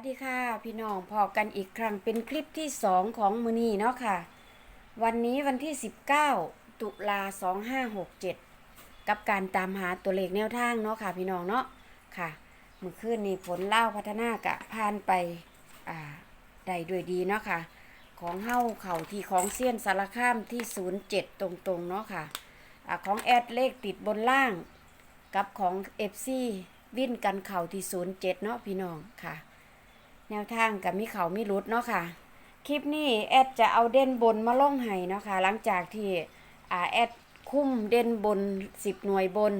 สดีค่ะ พี่น้องพอกันอีกครั้งเป็นคลิปที่2ของมือนีเนาะค่ะ วันนี้วันที่ 19 ตุลา2567 กับการตามหาตัวเลขแนวทางเนาะค่ะ พี่น้องเนาะค่ะเมื่อคืนนี้ผลเล่าพัฒนากะผ่านไปอ่าได้ด้วยดีเนาะค่ะ ของเฮ้าเข่าที่ของเซียนสารข้ามที่ 07 ตรงๆเนาะค่ะอ่าของแอดเลขติดบนล่าง กับของ FC วิ่นกันเข่าที่ 07 เนาะพี่น้องค่ะ แนวทางกับมีเขามีรุดเนาะค่ะ คลิปนี้แอดจะเอาเด่นบนมาล่องให้เนาะค่ะ หลังจากที่อ่าแอดคุ้มเด่นบน 10 หน่วยบน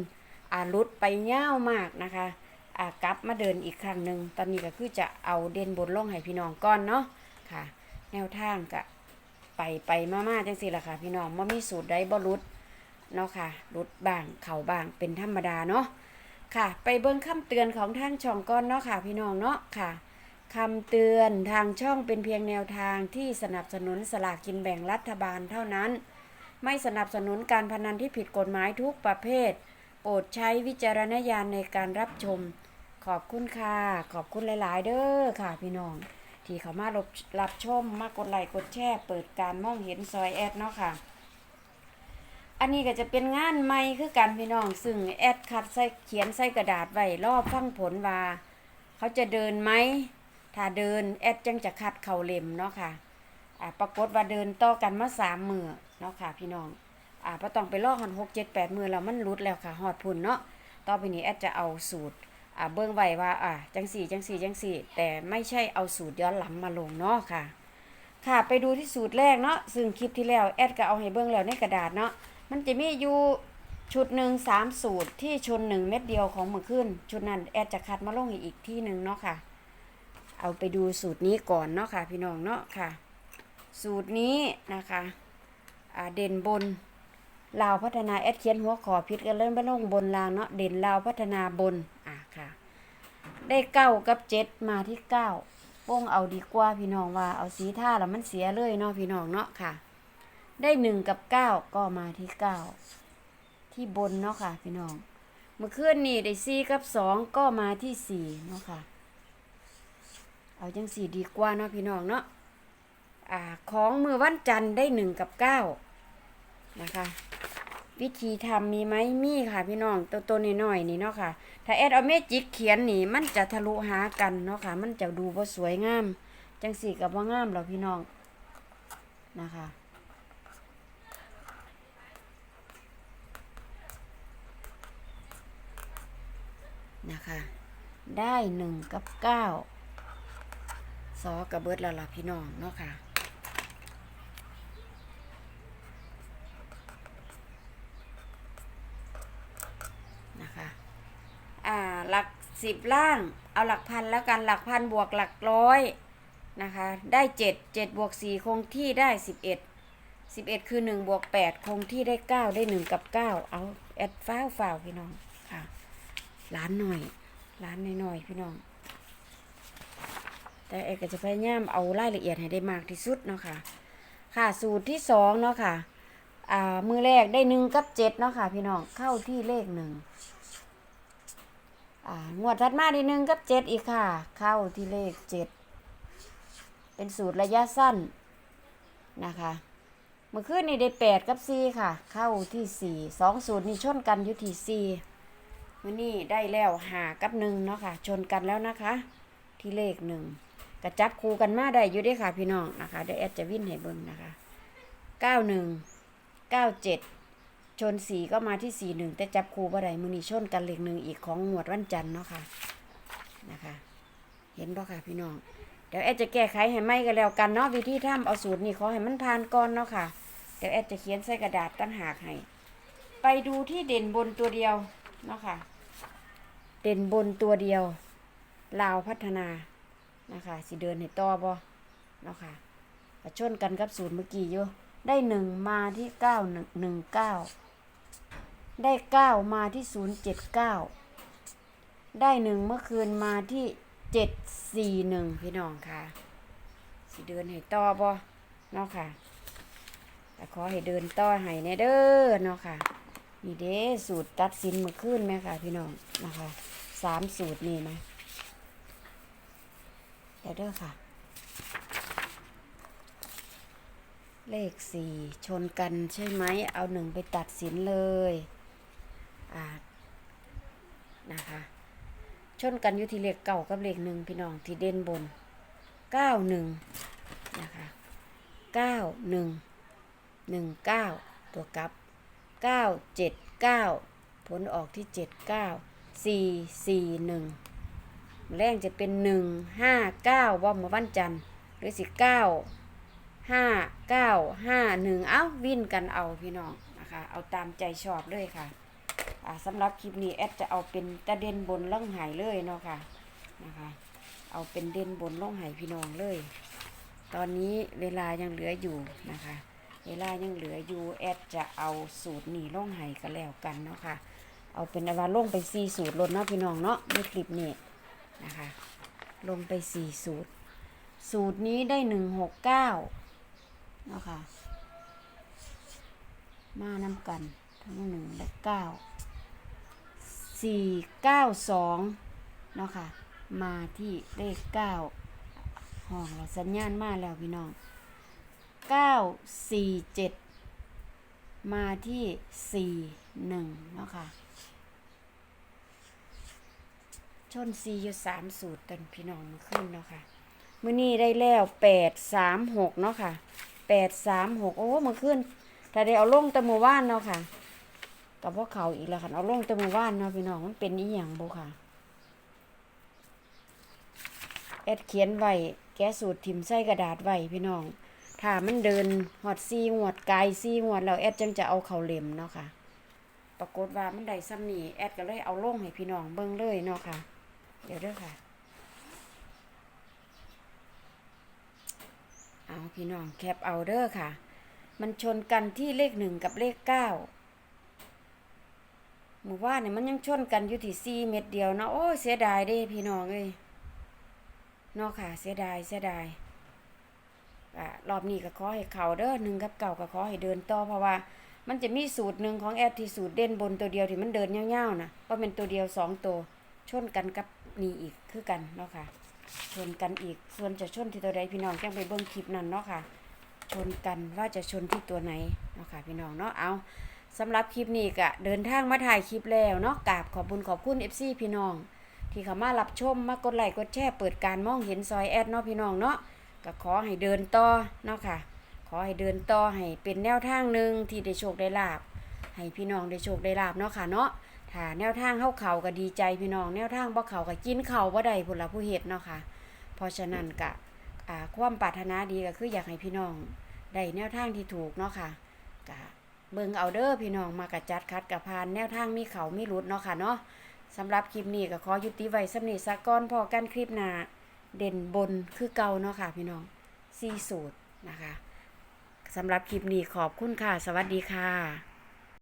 อ่ารุดไปยามากนะคะอ่ากลับมาเดินอีกครั้งหนึ่งตอนนี้ก็คือจะเอาเด่นบนล่องให้พี่น้องก่อนเนาะค่ะ แนวทางก็ไปไปมาๆจังสิล่ะค่ะ พี่น้องว่ามีสูตรใดบ่รุดเนาะค่ะรุดบางเข่าบางเป็นธรรมดาเนาะค่ะ ไปเบิ่งคำเตือนของทางช่องก่อนเนาะค่ะ พี่น้องเนาะค่ะ คำเตือนทางช่องเป็นเพียงแนวทางที่สนับสนุนสลากกินแบ่งรัฐบาลเท่านั้น ไม่สนับสนุนการพนันที่ผิดกฎหมายทุกประเภท โปรดใช้วิจารณญาณในการรับชม ขอบคุณค่ะ ขอบคุณหลาย ๆ เด้อค่ะพี่น้อง ที่เขามารับรับชมมากดไลค์กดแชร์เปิดการมองเห็นซอยแอดเนาะค่ะ อันนี้ก็จะเป็นงานใหม่คือกันพี่น้อง ซึ่งแอดคัดใส่เขียนใส่กระดาษไว้รอบฟังผลว่า เขาจะเดินไหม ถ้าเดินแอดจังจะคัดเข่าเล็มเนาะค่ะอ่าปรากฏว่าเดินต่อกันมาสามมือเนาะค่ะพี่น้องอ่าพอต้องไปลอกหันหกเจ็ดแปดมือแล้วมันรุดแล้วค่ะหอดพุ่นเนาะต่อไปนี้แอดจะเอาสูตรอ่าเบื้องไว้ว่าอ่าจังสี่จังสี่จังสี่ แต่ไม่ใช่เอาสูตรย้อนหลังมาลงเนาะค่ะ ค่ะไปดูที่สูตรแรกเนาะซึ่งคลิปที่แล้วแอดก็เอาให้เบื้องแล้วในกระดาษเนาะมันจะมีอยู่ชุดหนึ่งสามสูตรที่ชนหนึ่งเม็ดเดียวของมือขึ้น ชุดนั้นแอดจะคัดมาลงอีกที่หนึ่งเนาะค่ะ เอาไปดูสูตรนี้ก่อนเนาะค่ะ พี่น้องเนาะค่ะ สูตรนี้นะคะเด่นบนลาวพัฒนาแอดเขียนหัวขอพิษกันเริ่มไปลงบนลางเนาะเด่นลาวพัฒนาบนอะค่ะ ได้เก้ากับเจ็ดมาที่เก้าโป้งเอาดีกว่าพี่น้องว่าเอาสีท่าแล้วมันเสียเลยเนาะพี่น้องเนาะค่ะ ได้หนึ่งกับเก้าก็มาที่เก้าที่บนเนาะค่ะ พี่น้องเมื่อคืนนี่ได้สี่กับสองก็มาที่สี่เนาะค่ะ เอาจังสี่ดีกว่าเนาะพี่น้องเนาะอ่าของมือวันจันทร์ได้หนึ่งกับเก้านะคะ วิธีทำมีไหมมีค่ะพี่น้องตัวตัวน้อยๆนี่เนาะค่ะ ถ้าแอดเอาเมจิกเขียนนี่มันจะทะลุหากันเนาะค่ะ มันจะดูว่าสวยงาม จังสี่กับว่างามหรอพี่น้องนะคะนะคะ ได้หนึ่งกับเก้า ซอกระเบิดแล้วล่ะพี่น้องเนาะค่ะนะคะอ่าหลักสิบล่าง เอาหลักพันแล้วกันหลักพันบวกหลักร้อยนะคะ ได้เจ็ดเจ็ดบวกสี่คงที่ได้สิบเอ็ดสิบเอ็ดคือหนึ่งบวกแปดคงที่ได้เก้าได้หนึ่งกับเก้าเอาแอดฟ้าวฟ้าวพี่น้องค่ะล้านหน่อยล้านน้อยๆพี่น้อง แต่เอกจะพยายามเอารายละเอียดให้ได้มากที่สุดเนาะค่ะ ค่ะสูตรที่สองเนาะค่ะอ่ามือแรกได้หนึ่งกับเจ็ดเนาะค่ะ พี่น้องเข้าที่เลขหนึ่งอ่างวดถัดมาได้หนึ่งกับเจ็ดอีกค่ะ เข้าที่เลขเจ็ดเป็นสูตรระยะสั้นนะคะเมื่อคืนนี้ได้แปดกับสี่ค่ะ เข้าที่สี่สองสูตรนี้ชนกันอยู่ที่สี่มื่อนี้ได้แล้วหากับหนึ่งเนาะค่ะ ชนกันแล้วนะคะ ที่เลขหนึ่ง กระจับคู่กันมาได้อยู่ด้วยค่ะพี่น้องนะคะเดี๋ยวแอดจะวิ่นให้เบิ่งนะคะเก้าหนึ่งเก้าเจ็ดชนสี่ก็มาที่สี่หนึ่งแต่จับคู่บ่ได้มือนี้ชนกันเลขหนึ่งอีกของหมวดวันจันทร์เนาะค่ะนะคะ เห็นบ่ค่ะพี่น้องเดี๋ยวแอดจะแก้ไขให้ไหมกันแล้วกันเนาะวิธีทำเอาสูตรนี้ขอให้มันผ่านก่อนเนาะค่ะ เดี๋ยวแอดจะเขียนใส่กระดาษตั้งหากให้ไปดูที่เด่นบนตัวเดียวเนาะค่ะ เด่นบนตัวเดียวลาวพัฒนา นะคะสิเดินให้ต่อบ่เนาะค่ะกระชนกันกับศูนย์เมื่อกี้อยู่ได้หนึ่งมาที่เก้าหนึ่งหนึ่งเก้าได้เก้ามาที่ศูนย์เจ็ดเก้าได้หนึ่งเมื่อคืนมาที่เจ็ดสี่หนึ่งพี่น้องค่ะสิเดินให้ต่อบ่เนาะค่ะแต่ขอให้เดินต่อให้แน่เด้อเนาะค่ะนี่เด้สูตรตัดสินเมื่อคืนไหมค่ะพี่น้องนะคะสามสูตรนี่นะยว เด้อค่ะ เลขสี่ชนกันใช่ไหม เอาหนึ่งไปตัดสินเลยอ่านะคะ ชนกันอยู่ที่เลขเก่ากับเลขหนึ่งพี่น้องที่เด่นบนเก้าหนึ่งนะคะเก้าหนึ่งหนึ่งเก้าตัวกลับเก้าเจ็ดเก้าผลออกที่เจ็ดเก้าสี่สี่หนึ่ง แรงจะเป็นหนึ่งห้าเก้าว่ามาวันจันทร์หรือสิเก้าห้าเก้าห้าหนึ่งเอ้าวิ่นกันเอาพี่น้องนะคะ เอาตามใจชอบเลยค่ะสำหรับคลิปนี้แอดจะเอาเป็นตะเด่นบนล่องหายเลยเนาะค่ะนะคะ เอาเป็นเด่นบนล่องหายพี่น้องเลย ตอนนี้เวลายังเหลืออยู่นะคะ เวลายังเหลืออยู่แอดจะเอาสูตรหนีล่องหายกันแล้วกันเนาะค่ะ เอาเป็นอาว่าลงไปสี่สูตรลดเนาะพี่น้องเนาะในคลิปนี้ นะคะ ลงไปสี่สูตร สูตรนี้ได้หนึ่งหกเก้าเนาะค่ะมานำกันทั้งหนึ่งและเก้าสี่เก้าสองเนาะค่ะ มาที่เลขเก้าห้องเราสัญญาณมาแล้วพี่น้องเก้าสี่เจ็ดมาที่สี่หนึ่งเนาะค่ะ ชนซีอยู่สามสูตรตันพี่น้องมาขึ้นเนาะค่ะมื้อนี้ได้แล้วแปดสามหกเนาะค่ะแปดสามหกโอ้มาขึ้นถ้าได้เอาลงตะมือว่านเนาะค่ะกับพวกเขาอีกแล้วค่ะเอาลงตะมือว่านเนาะพี่น้องมันเป็นอีหยังบ่ค่ะแอดเขียนไว้แกะสูตรทิมใส่กระดาษไว้พี่น้อง ถ้ามันเดินหอดซีหวดกายซีหวดแล้วแอดจังจะเอาเข่าเล็มเนาะค่ะ ปรากฏว่ามันได้ซ้ำนี่แอดก็เลยเอาลงให้พี่น้องเบิ่งเลยเนาะค่ะ เดี๋ยวเด้อค่ะ เอาพี่น้องแคปเอาเด้อค่ะ มันชนกันที่เลขหนึ่งกับเลขเก้าหมู่ว่าเนี่ยมันยังชนกันอยู่ที่สี่เม็ดเดียวเนาะโอ้เสียดายเด้พี่น้องเอ้ยเนาะค่ะ เสียดายเสียดายอะรอบนี้ก็ขอให้เขาเด้อหนึ่งกับเก่าก็ขอให้เดินต่อเพราะว่า มันจะมีสูตรหนึ่งของแอดที่สูตรเด่นบนตัวเดียวที่มันเดินยาวๆนะว่าะเป็นตัวเดียวสองตัวชนกันกับ นี่อีกคือกันเนาะค่ะชนกันอีกส่วนจะชนที่ตัวใดพี่น้องแจ้งไปเบิ่งคลิปนั้นเนาะค่ะชนกันว่าจะชนที่ตัวไหนเนาะค่ะพี่น้องเนาะเอาสำหรับคลิปนี้ก็เดินทางมาถ่ายคลิปแล้วเนาะกราบขอบคุญขอบคุณ FC พี่น้อง ที่เข้ามารับชมมากดไลค์กดแชร์เปิดการมองเห็นซอยแอดเนาะพี่น้องเนาะก็ขอให้เดินต่อเนาะค่ะ ขอให้เดินต่อให้เป็นแนวทางหนึ่งที่ได้โชคได้ลาบให้พี่น้องได้โชคได้ลาบเนาะค่ะเนาะ ถ้าแนวทางเข้าเขาก็ดีใจพี่น้อง แนวทางบ่เขาก็กินเขาบ่ได้พุละผู้เฮ็ดเนาะค่ะ เพราะฉะนั้นก็อ่าความปรารถนาดีก็คืออยากให้พี่น้องได้แนวทางที่ถูกเนาะค่ะก็เบิ่งเอาเด้อพี่น้องมากระจัดคัดกับพานแนวทางมีเขามีรุดเนาะค่ะเนาะสำหรับคลิปนี้ก็ขอยุติไว้สำนิสักก้อนพอกันคลิปหน้าเด่นบนคือเก่าเนาะค่ะพี่น้องสี่สูตรนะคะสำหรับคลิปนี้ขอบคุณค่ะ สวัสดีค่ะ